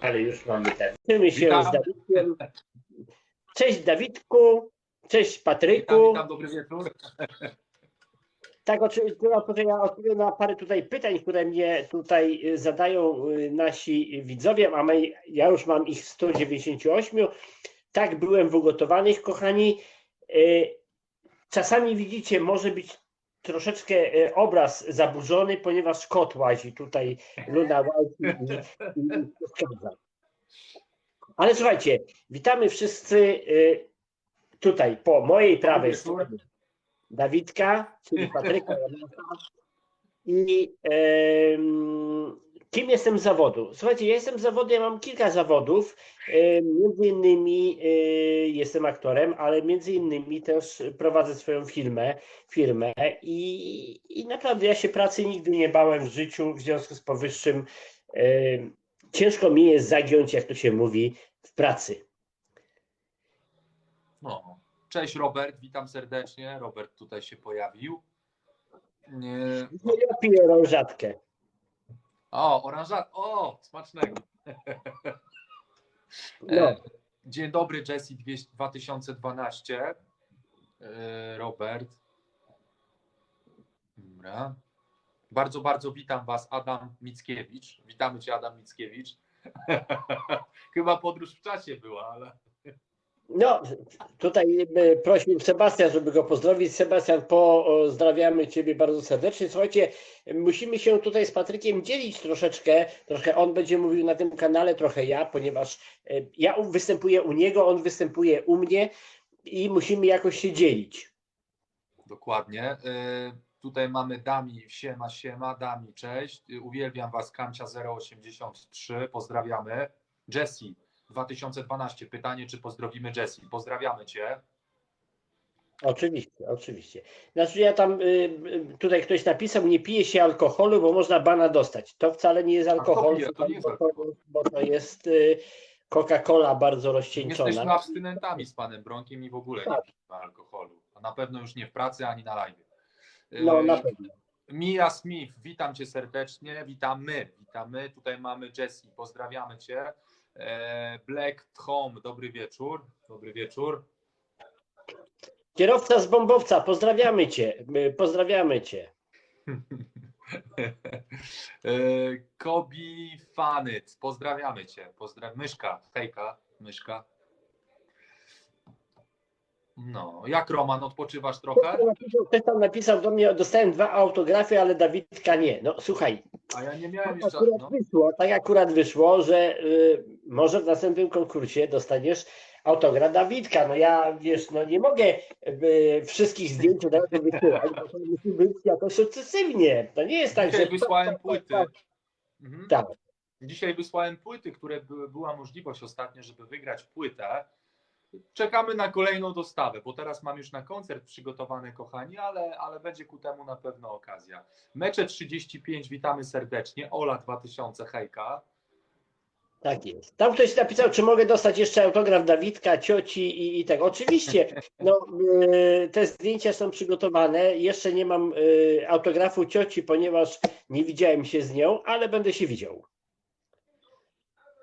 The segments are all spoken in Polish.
Ale już mamy ten. Widzimy się Witam. z Dawidkiem. Cześć Dawidku. Cześć Patryku. Witam, witam, dobry wieczór. Tak, oczywiście, to ja odpowiem na parę tutaj pytań, które mnie tutaj y, zadają y, nasi widzowie, a my, ja już mam ich 198. Tak, byłem w ugotowanych, kochani. Y, Czasami widzicie, może być troszeczkę y, obraz zaburzony, ponieważ kot łazi tutaj, Luna łazi i, i, przeszkadza. Ale słuchajcie, witamy wszyscy y, tutaj po mojej prawej stronie. Dawidka, czyli Patryka i kim jestem z zawodu? Słuchajcie, ja jestem z zawodu, ja mam kilka zawodów, em, między innymi e, jestem aktorem, ale między innymi też prowadzę swoją firmę, firmę i, i naprawdę ja się pracy nigdy nie bałem w życiu, w związku z powyższym em, ciężko mi jest zagiąć, jak to się mówi, w pracy. No. Cześć Robert, witam serdecznie. Robert tutaj się pojawił. Nie... Ja piję różatkę. O, oranżat. O, smacznego. No. E, Dzień dobry, Jesse 200 2012. E, Robert. Dobra. Bardzo, bardzo witam Was, Adam Mickiewicz. Witamy Cię, Adam Mickiewicz. Chyba podróż w czasie była, ale. No, tutaj e, prosił Sebastian, żeby go pozdrowić. Sebastian, pozdrawiamy Ciebie bardzo serdecznie. Słuchajcie, musimy się tutaj z Patrykiem dzielić troszeczkę. Trochę on będzie mówił na tym kanale, trochę ja, ponieważ e, ja występuję u niego, on występuje u mnie i musimy jakoś się dzielić. Dokładnie. Y, Tutaj mamy Dami, siema, siema, Dami, cześć. Uwielbiam Was, Kamcia 083, pozdrawiamy. Jessie 2012, pytanie, czy pozdrowimy Jessie. Pozdrawiamy Cię. Oczywiście, oczywiście. Znaczy ja tam, y, y, tutaj ktoś napisał, nie pije się alkoholu, bo można bana dostać. To wcale nie jest to alkohol, pije? To nie jest alkohol. bo to jest y, Coca-Cola bardzo rozcieńczona. Jesteśmy abstynentami z Panem Bronkiem i w ogóle nie Tak. pijemy alkoholu. A na pewno już nie w pracy, ani na live. No, na pewno. Mia Smith, witam Cię serdecznie, witamy, witamy, tutaj mamy Jessie, pozdrawiamy Cię. E, Black Home, dobry wieczór, dobry wieczór. Kierowca z bombowca, pozdrawiamy cię. My Pozdrawiamy cię. E, Kobi Fanyc, pozdrawiamy Cię, pozdrawiam, Myszka, hejka, Myszka. No, jak Roman, odpoczywasz trochę? Ktoś tam napisał do mnie, dostałem dwa autografy, ale Dawidka nie. No słuchaj, A ja nie miałem tak jeszcze, akurat no, wyszło, tak akurat wyszło, że y, może w następnym konkursie dostaniesz autograf Dawidka. No ja, wiesz, no nie mogę y, wszystkich zdjęć od razu wysyłać, bo to musi być jakoś sukcesywnie. To nie jest tak, dzisiaj że... wysłałem płyty. Mhm. Tak. Dzisiaj wysłałem płyty, które były, była możliwość ostatnio, żeby wygrać płytę. Czekamy na kolejną dostawę, bo teraz mam już na koncert przygotowane, kochani, ale, ale będzie ku temu na pewno okazja. Mecze 35, witamy serdecznie. Ola 2000, hejka. Tak jest. Tam ktoś napisał, czy mogę dostać jeszcze autograf Dawidka, cioci i, i tak. Oczywiście, no, y, te zdjęcia są przygotowane. Jeszcze nie mam y, autografu cioci, ponieważ nie widziałem się z nią, ale będę się widział.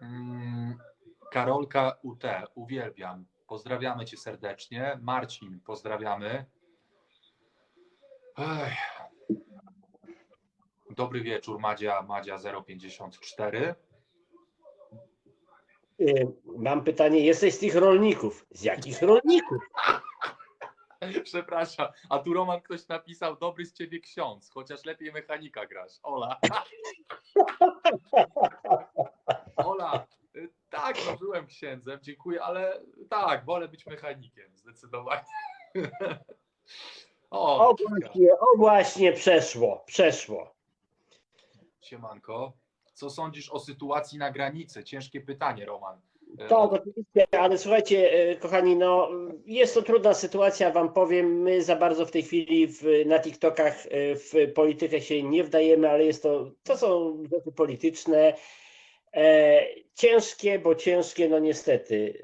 Mm, Karolka UT, uwielbiam. Pozdrawiamy Cię serdecznie. Marcin, pozdrawiamy. Ech. Dobry wieczór, Madzia, Madzia 054. Y, Mam pytanie, jesteś z tych rolników. Z jakich rolników? Przepraszam, a tu Roman ktoś napisał, dobry z ciebie ksiądz, chociaż lepiej mechanika grasz. Ola. Ola, tak, no byłem księdzem, dziękuję, ale tak, wolę być mechanikiem, zdecydowanie. O, O właśnie, o właśnie, przeszło, przeszło. siemanko. Co sądzisz o sytuacji na granicy? Ciężkie pytanie, Roman. E, Tak, oczywiście, ale słuchajcie, e, kochani, no jest to trudna sytuacja, wam powiem. My za bardzo w tej chwili w, na TikTokach e, w politykę się nie wdajemy, ale jest to, to są rzeczy polityczne. E, ciężkie, bo ciężkie, no niestety.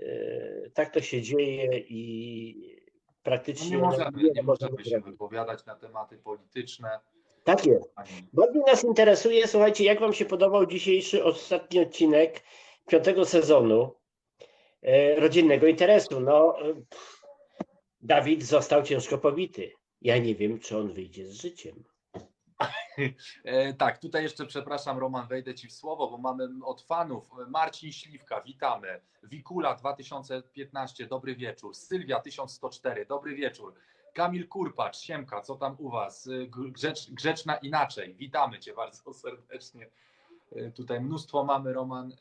E, tak to się dzieje i No praktycznie nie możemy, no, nie możemy się zrobić. wypowiadać na tematy polityczne. Tak jest. Bardzo nas interesuje, słuchajcie, jak Wam się podobał dzisiejszy ostatni odcinek piątego sezonu e, rodzinnego interesu. No, e, Dawid został ciężko pobity. Ja nie wiem, czy on wyjdzie z życiem. E, tak, tutaj jeszcze przepraszam, Roman, wejdę Ci w słowo, bo mamy od fanów Marcin Śliwka, witamy. Wikula 2015, dobry wieczór. Sylwia 1104, dobry wieczór. Kamil Kurpacz, Siemka, co tam u Was? E, Grzecz, grzeczna inaczej, witamy Cię bardzo serdecznie. E, Tutaj mnóstwo mamy, Roman.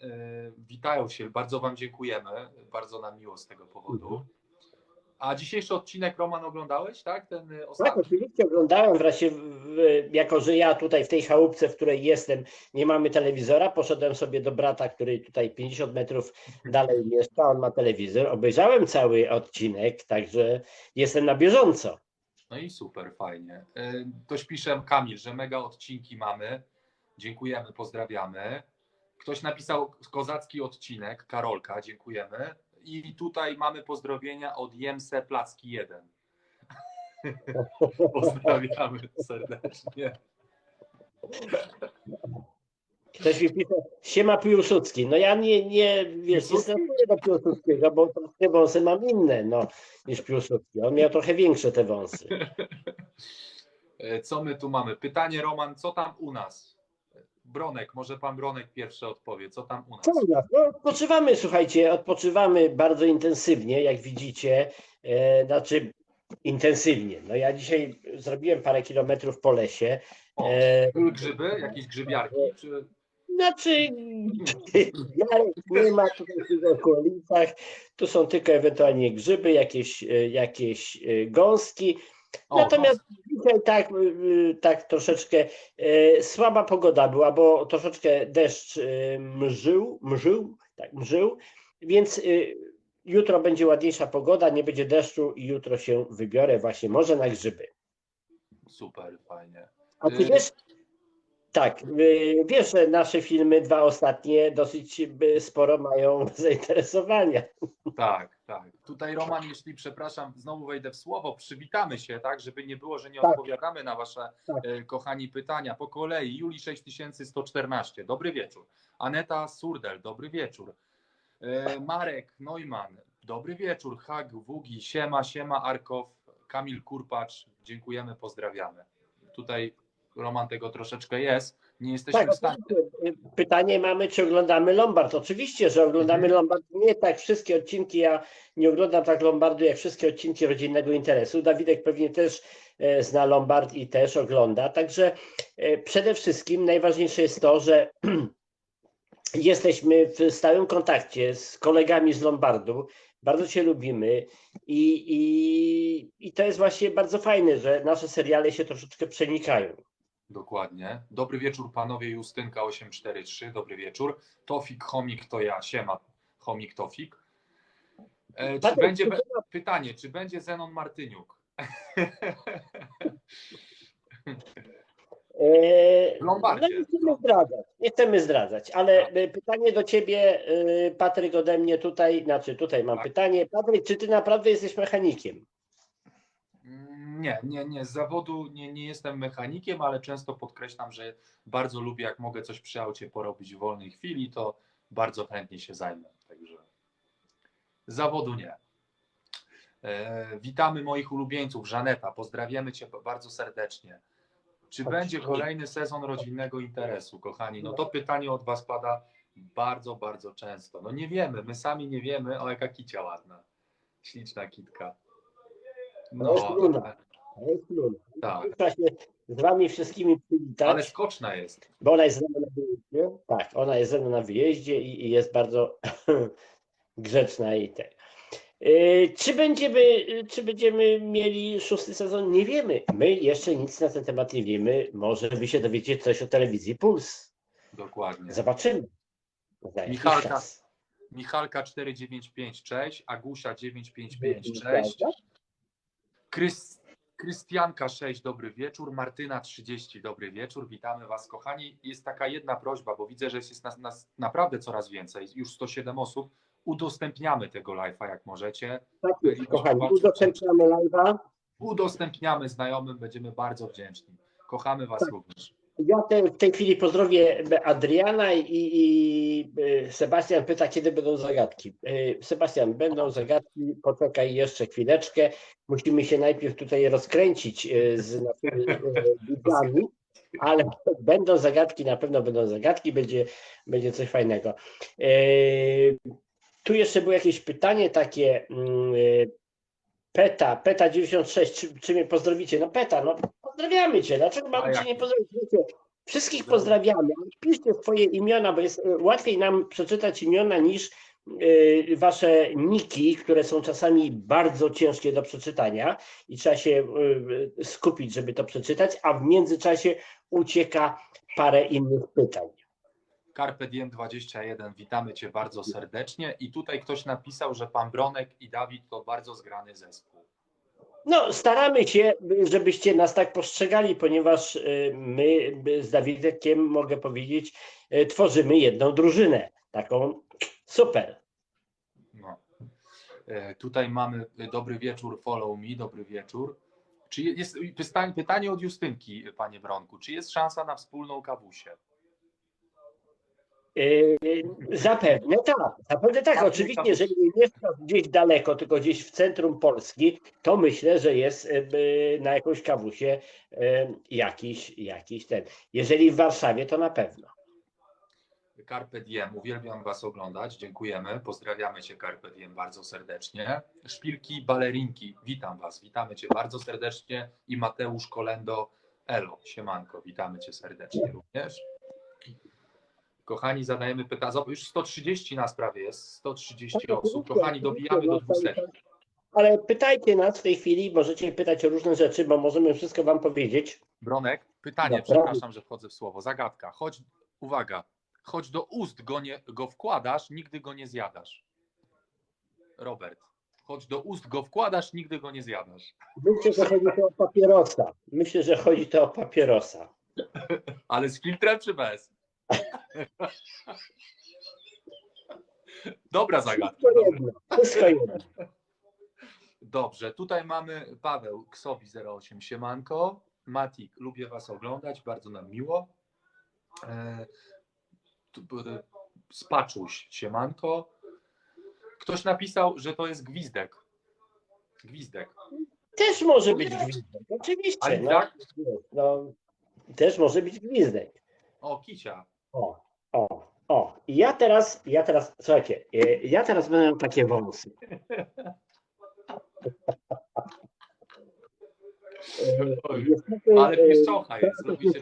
Witają się, bardzo Wam dziękujemy. Bardzo nam miło z tego powodu. A dzisiejszy odcinek, Roman, oglądałeś, tak? Ten e, Tak, ostatni? oczywiście oglądałem wreszcie, jako że ja tutaj w tej chałupce, w której jestem, nie mamy telewizora, poszedłem sobie do brata, który tutaj 50 metrów dalej mieszka, on ma telewizor, obejrzałem cały odcinek, także jestem na bieżąco. No i super, fajnie. E, Ktoś pisze, Kamil, że mega odcinki mamy. Dziękujemy, pozdrawiamy. Ktoś napisał kozacki odcinek, Karolka, dziękujemy. I tutaj mamy pozdrowienia od Jemse Placki 1. Pozdrawiamy serdecznie. Ktoś mi pisze, siema Piłsudski. No ja nie, nie wiesz, nie stosuję do Piłsudskiego, bo te wąsy mam inne no, niż Piłsudski. On miał trochę większe te wąsy. E, Co my tu mamy? Pytanie, Roman, co tam u nas? Bronek, może pan Bronek pierwszy odpowie. Co tam u nas? No, odpoczywamy, słuchajcie, odpoczywamy bardzo intensywnie, jak widzicie. E, znaczy intensywnie. No ja dzisiaj zrobiłem parę kilometrów po lesie. O, E, były grzyby, jakieś grzybiarki? Czy... Znaczy, nie ma tutaj w okolicach. Tu są tylko ewentualnie grzyby, jakieś, e, jakieś e, gąski. O, Natomiast dzisiaj tak, y, tak troszeczkę e, słaba pogoda była, bo troszeczkę deszcz e, mżył, mżył, tak, mżył, więc y, jutro będzie ładniejsza pogoda, nie będzie deszczu i jutro się wybiorę właśnie może na grzyby. Super, fajnie. A ty Y- wiesz, tak, y, wiesz, że nasze filmy, dwa ostatnie, dosyć y, sporo mają zainteresowania. Tak, tak. Tutaj Roman, jeśli przepraszam, znowu wejdę w słowo, przywitamy się, tak, żeby nie było, że nie Tak. odpowiadamy na wasze Tak. e, kochani pytania. Po kolei Juli 6114, dobry wieczór. Aneta Surdel, dobry wieczór. Marek Neumann, dobry wieczór. Hag, Wugi, Siema, Siema, Arkow, Kamil Kurpacz, dziękujemy, pozdrawiamy. Tutaj Roman tego troszeczkę jest. Nie jesteśmy Tak, w stanie. oczywiście. pytanie mamy, czy oglądamy Lombard. Oczywiście, że oglądamy Mhm. Lombard. Nie tak wszystkie odcinki, ja nie oglądam tak Lombardu, jak wszystkie odcinki rodzinnego interesu. Dawidek pewnie też e, zna Lombard i też ogląda. Także e, przede wszystkim najważniejsze jest to, że jesteśmy w stałym kontakcie z kolegami z Lombardu. Bardzo Cię lubimy i, i, i to jest właśnie bardzo fajne, że nasze seriale się troszeczkę przenikają. Dokładnie. Dobry wieczór panowie Justynka 843, dobry wieczór. Tofik, Chomik to ja, siema Chomik, Tofik. E, czy będzie, pytanie, czy będzie Zenon Martyniuk? W Lombardzie. No nie chcemy zdradzać, nie chcemy zdradzać, ale e, pytanie do ciebie, e, Patryk, ode mnie tutaj, znaczy tutaj mam Tak. pytanie. Patryk, czy ty naprawdę jesteś mechanikiem? Nie, nie, nie. Z zawodu nie, nie jestem mechanikiem, ale często podkreślam, że bardzo lubię, jak mogę coś przy aucie porobić w wolnej chwili, to bardzo chętnie się zajmę. Także z zawodu nie. E, witamy moich ulubieńców. Żaneta, pozdrawiamy Cię bardzo serdecznie. Czy będzie kolejny sezon rodzinnego interesu, kochani? No to pytanie od Was pada bardzo, bardzo często. No nie wiemy, my sami nie wiemy, o jaka kicia ładna. Śliczna kitka. To jest Luna. tak. To jest Luna. Tak, Trzeba się z wami wszystkimi przywitać, ale skoczna jest. bo ona jest ze mną na wyjeździe. Tak, ona jest ze mną na wyjeździe i, i jest bardzo grzeczna i tak. Czy będziemy, czy będziemy mieli szósty sezon? Nie wiemy. My jeszcze nic na ten temat nie wiemy. Może wy się dowiecie coś o telewizji Puls. Dokładnie. Zobaczymy. Michalka. Michalka 495, cześć. Agusia 955, cześć. Krys, Krystianka 6, dobry wieczór. Martyna 30, dobry wieczór. Witamy Was, kochani. Jest taka jedna prośba, bo widzę, że jest nas, nas naprawdę coraz więcej. Już 107 osób. Udostępniamy tego live'a, jak możecie. Tak jest, kochani. Udostępniamy live'a. Udostępniamy znajomym, będziemy bardzo wdzięczni. Kochamy Was również. Ja te, w tej chwili pozdrowię Adriana i, i y, Sebastian pyta, kiedy będą zagadki. Y, Sebastian, będą zagadki, poczekaj jeszcze chwileczkę. Musimy się najpierw tutaj rozkręcić y, z naszymi widzami, ale będą zagadki, na pewno będą zagadki, będzie, będzie coś fajnego. Tu jeszcze było jakieś pytanie takie. mm, Peta, Peta 96, czy, czy mnie pozdrowicie? No Peta, no pozdrawiamy Cię, dlaczego mamy Cię nie pozdrowić? Wszystkich pozdrawiamy, ale piszcie swoje imiona, bo jest e, łatwiej nam przeczytać imiona niż e, Wasze niki, które są czasami bardzo ciężkie do przeczytania i trzeba się e, skupić, żeby to przeczytać, a w międzyczasie ucieka parę innych pytań. Carpe Diem 21, witamy Cię bardzo serdecznie. I tutaj ktoś napisał, że Pan Bronek i Dawid to bardzo zgrany zespół. No, staramy się, żebyście nas tak postrzegali, ponieważ y, my y, z Dawidkiem, mogę powiedzieć, y, tworzymy jedną drużynę. Taką super. No. E, Tutaj mamy dobry wieczór, follow me, dobry wieczór. Czy jest pytanie, pytanie od Justynki, Panie Bronku, czy jest szansa na wspólną kawusię? Y, Zapewne tak, zapewne tak. Oczywiście, tak. jeżeli nie mieszkasz gdzieś daleko, tylko gdzieś w centrum Polski, to myślę, że jest y, y, na jakąś kawusie y, jakiś, jakiś ten. Jeżeli w Warszawie, to na pewno. Carpe Diem, uwielbiam Was oglądać, dziękujemy, pozdrawiamy Cię Carpe Diem bardzo serdecznie. Szpilki, balerinki, witam Was, witamy Cię bardzo serdecznie i Mateusz Kolendo, elo, siemanko, witamy Cię serdecznie również. Kochani, zadajemy pytania, już 130 nas prawie jest, 130 osób, kochani, dobijamy do 200. Ale pytajcie nas w tej chwili, możecie pytać o różne rzeczy, bo możemy wszystko Wam powiedzieć. Bronek, pytanie, Dobra. przepraszam, że wchodzę w słowo, zagadka, chodź, uwaga, chodź do ust go, nie, go wkładasz, nigdy go nie zjadasz. Robert, chodź do ust go wkładasz, nigdy go nie zjadasz. Myślę, że chodzi to o papierosa. Myślę, że chodzi to o papierosa. Ale z filtrem czy bez? Dobra zagadka. Dobra. Dobrze, tutaj mamy Paweł Ksowi 08, siemanko. Matik, lubię Was oglądać, bardzo nam miło. E, e, Spaczuś, siemanko. Ktoś napisał, że to jest gwizdek. Gwizdek. Też może być gwizdek. Oczywiście. Ale No, jak? no, też może być gwizdek. O, kicia. O, o, o. I ja teraz, ja teraz, słuchajcie, e, ja teraz będę miał takie wąsy. Oj, Ale pieszczocha jest, lubi się.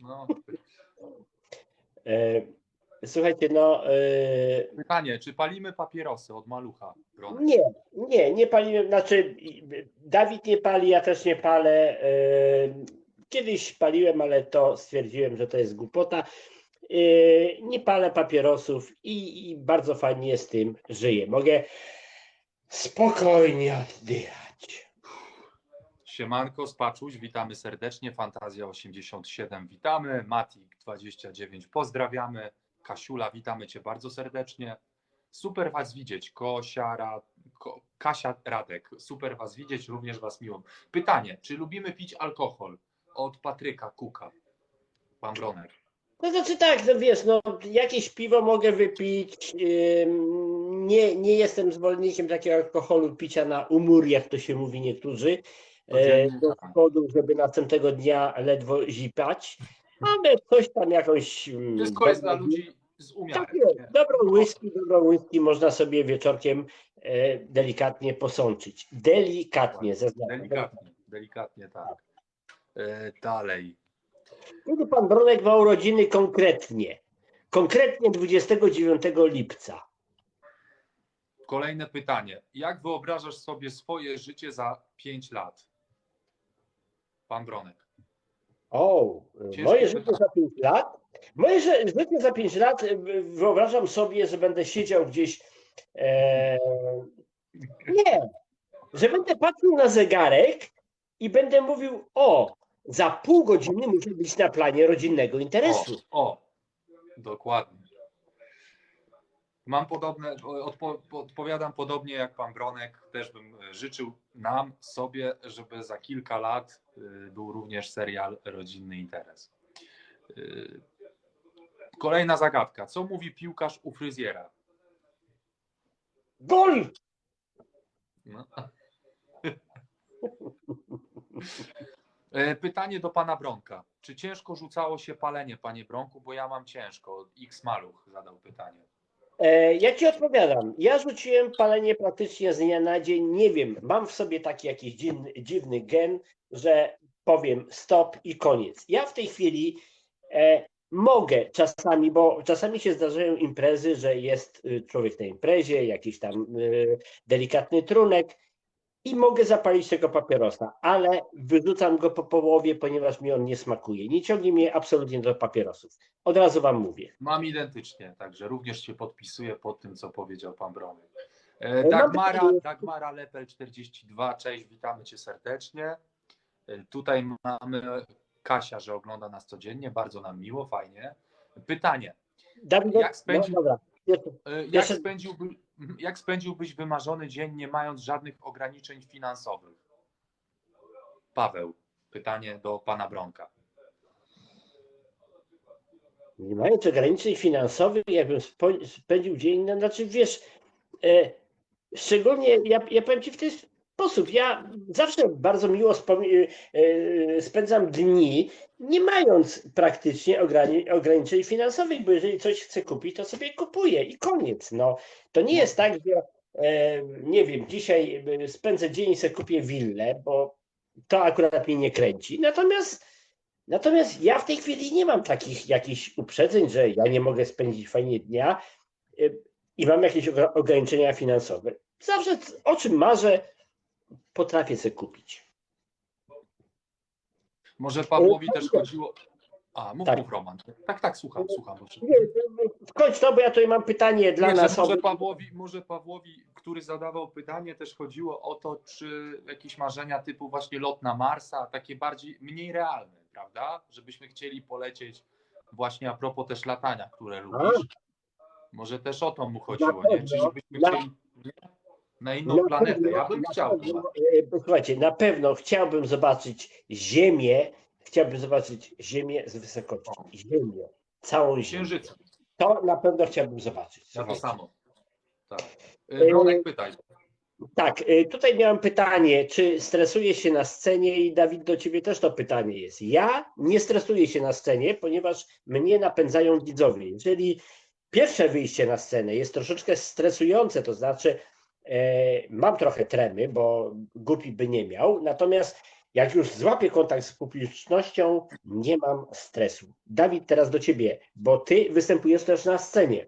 No. e, Słuchajcie, no e, Pytanie, czy palimy papierosy od malucha? Bronek? nie, nie, nie paliłem, znaczy Dawid nie pali, ja też nie palę. Kiedyś paliłem, ale to stwierdziłem, że to jest głupota. E, Nie palę papierosów i, i bardzo fajnie z tym żyję. Mogę spokojnie oddychać. Siemanko, Spaczuś, witamy serdecznie. Fantazja 87, witamy. Matik 29, pozdrawiamy. Kasiula, witamy Cię bardzo serdecznie. Super Was widzieć. Kosia, Ra... Ko... Kasia Radek, super Was widzieć, również Was miło. Pytanie, czy lubimy pić alkohol? Od Patryka Kuka. Pan Bronek. No znaczy tak, no wiesz, no jakieś piwo mogę wypić. ym, Nie, nie jestem zwolennikiem takiego alkoholu picia na umór, jak to się mówi niektórzy. e, Codziennie, Do tak. spodu, żeby następnego dnia ledwo zipać. Ale coś tam jakąś. ym, Wszystko jest dla dobrą- ludzi z umiarem. Tak jest, dobrą whisky, dobrą whisky można sobie wieczorkiem e, delikatnie posączyć. Delikatnie, zaznaczam. Delikatnie, delikatnie tak. E, dalej. Kiedy pan Bronek ma urodziny konkretnie? Konkretnie 29 lipca. Kolejne pytanie. Jak wyobrażasz sobie swoje życie za 5 lat? Pan Bronek. O, Ciężkie moje życie pytanie. za 5 lat? Moje ży- życie za 5 lat y, wyobrażam sobie, że będę siedział gdzieś. E, nie, że będę patrzył na zegarek i będę mówił: O, za pół godziny muszę być na planie rodzinnego O, interesu. o, dokładnie. Mam podobne, odpo, odpowiadam podobnie jak pan Bronek, też bym życzył nam, sobie, żeby za kilka lat y, był również serial Rodzinny Interes. Y, Kolejna zagadka. Co mówi piłkarz u fryzjera? Gol! No. E, Pytanie do pana Bronka. Czy ciężko rzucało się palenie, panie Bronku? Bo ja mam ciężko. X Maluch zadał pytanie. E, ja ci odpowiadam. Ja rzuciłem palenie praktycznie z dnia na dzień. Nie wiem, mam w sobie taki jakiś dziwny, gen, że powiem stop i koniec. Ja w tej chwili e, mogę czasami, bo czasami się zdarzają imprezy, że jest y, człowiek na imprezie, jakiś tam y, delikatny trunek i mogę zapalić tego papierosa, ale wyrzucam go po połowie, ponieważ mi on nie smakuje. Nie ciągnie mnie absolutnie do papierosów. Od razu wam mówię. Mam identycznie, także również się podpisuję pod tym, co powiedział pan Bronek. E, E, mam Dagmara, Dagmara Lepel 42, cześć, witamy cię serdecznie. E, Tutaj mamy Kasia, że ogląda nas codziennie, bardzo nam miło, fajnie. Pytanie, Dawid, Jak spędził- no, dobra. Jeszcze- Jak, Jeszcze- spędziłby, jak spędziłbyś wymarzony dzień, nie mając żadnych ograniczeń finansowych? Paweł, pytanie do pana Bronka. Nie mając ograniczeń finansowych, jakbym spędził dzień, no, znaczy wiesz, e, szczególnie ja, ja powiem Ci w ten sposób, ja zawsze bardzo miło wspom- e, spędzam dni, nie mając praktycznie ograni- ograniczeń finansowych, bo jeżeli coś chcę kupić, to sobie kupuję i koniec. No, to nie jest tak, że e, nie wiem, dzisiaj e, spędzę dzień i sobie kupię willę, bo to akurat mnie nie kręci. Natomiast Natomiast ja w tej chwili nie mam takich jakichś uprzedzeń, że ja nie mogę spędzić fajnie dnia y, i mam jakieś ogr- ograniczenia finansowe. Zawsze o czym marzę, potrafię sobie kupić. Może Pawłowi też chodziło. A, mów, Tak. mów Roman. Tak, tak, słucham, słucham. Proszę. Skończ to, bo ja tutaj mam pytanie dla Nie, nas. może. Pawłowi, może Pawłowi, który zadawał pytanie, też chodziło o to, czy jakieś marzenia typu właśnie lot na Marsa, takie bardziej, mniej realne, prawda? Żebyśmy chcieli polecieć właśnie a propos też latania, które lubisz. Może też o to mu chodziło, nie? Czy żebyśmy chcieli na inną Na planetę? pewno- Ja bym chciał. pewno, chyba. e, Słuchajcie, na pewno chciałbym zobaczyć Ziemię, chciałbym zobaczyć Ziemię z wysokości. Ziemię, całą Ziemię. Księżyca. To na pewno chciałbym zobaczyć. Ja to Słuchajcie. samo. Tak. E, Bronek, pytaj. Tak, tutaj miałem pytanie, czy stresuje się na scenie i Dawid, do ciebie też to pytanie jest. Ja nie stresuję się na scenie, ponieważ mnie napędzają widzowie. Jeżeli pierwsze wyjście na scenę jest troszeczkę stresujące, to znaczy e, mam trochę tremy, bo głupi by nie miał, natomiast jak już złapię kontakt z publicznością, nie mam stresu. Dawid, teraz do ciebie, bo ty występujesz też na scenie.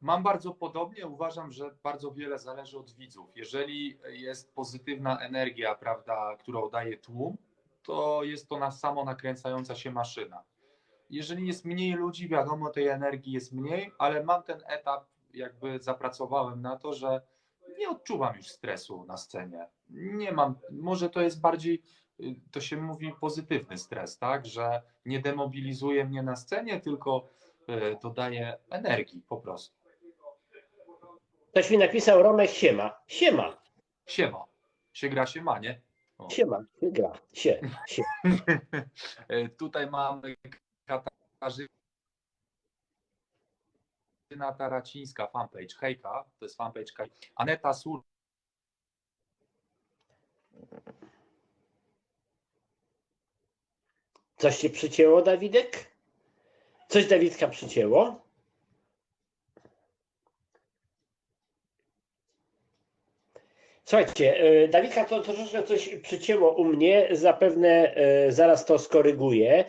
Mam bardzo podobnie. Uważam, że bardzo wiele zależy od widzów. Jeżeli jest pozytywna energia, prawda, którą daje tłum, to jest to na samo nakręcająca się maszyna. Jeżeli jest mniej ludzi, wiadomo, tej energii jest mniej, ale mam ten etap, jakby zapracowałem na to, że nie odczuwam już stresu na scenie. Nie mam, może to jest bardziej, y, to się mówi pozytywny stres, tak, że nie demobilizuje mnie na scenie, tylko y, dodaje energii po prostu. Ktoś mi napisał Romek Siema. Siema. Siema. Się gra się ma, nie? O. Siema, gra, się, się. E, Tutaj mamy Katarzyna Taracińska, fanpage Hejka, to jest fanpage. Aneta Sur. Coś cię przycięło, Dawidek? Coś Dawidka przycięło? Słuchajcie, e, Dawidka to troszeczkę coś przycięło u mnie, zapewne e, zaraz to skoryguję.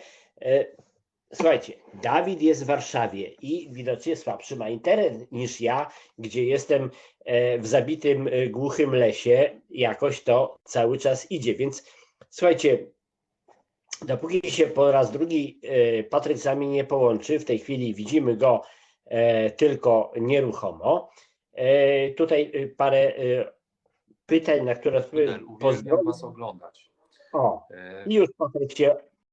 Słuchajcie, Dawid jest w Warszawie i widocznie słabszy ma internet niż ja, gdzie jestem e, w zabitym e, głuchym lesie. Jakoś to cały czas idzie, więc słuchajcie, dopóki się po raz drugi e, Patryk z nami nie połączy, w tej chwili widzimy go tylko nieruchomo. Tutaj parę pytań, na które pozwolę. Was oglądać. O, i już Patryk się